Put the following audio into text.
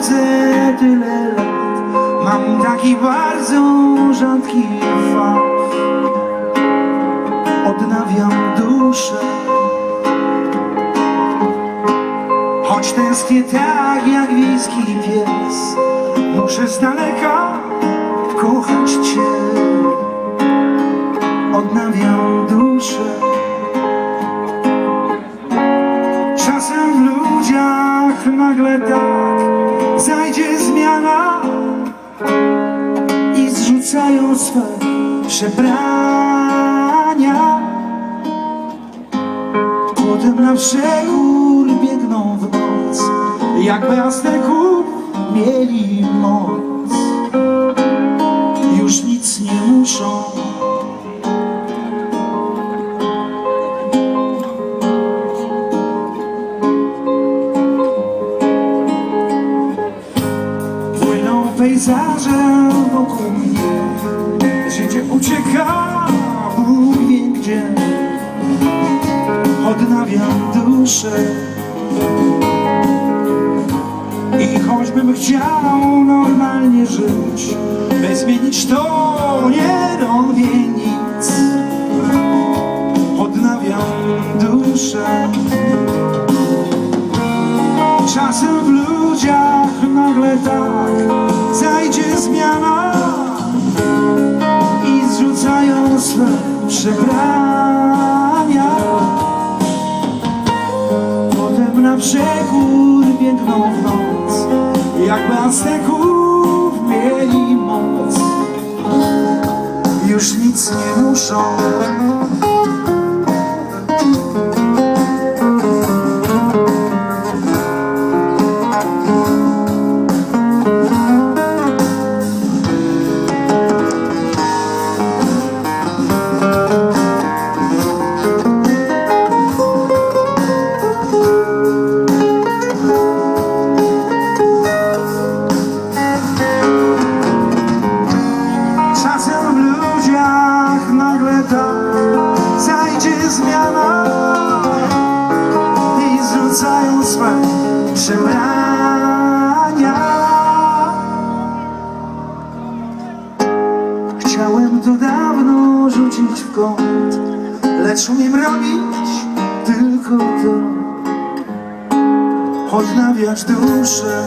chodzę tyle lat. Mam taki bardzo rzadki fach. Odnawiam duszę. Choć tęsknię tak jak wiejski pies Muszę z daleka kochać Cię nagle tak Zajdzie zmiana I zrzucają swe przebrania. Potem na przekór biegną w noc Jakby Azteków mieli moc. Już nic nie muszą Płyną pejzaże wokół mnie. Życie ucieka, Bóg wie gdzie Odnawiam duszę. I choćbym chciał normalnie żyć By zmienić to nie robię nic. Odnawiam duszę swe przebrania. Potem na przekór biegną w noc, jakby Azteków mieli moc. Już nic nie muszą. Dawno rzucić w kąt, lecz umiem robić tylko to. Odnawiać duszę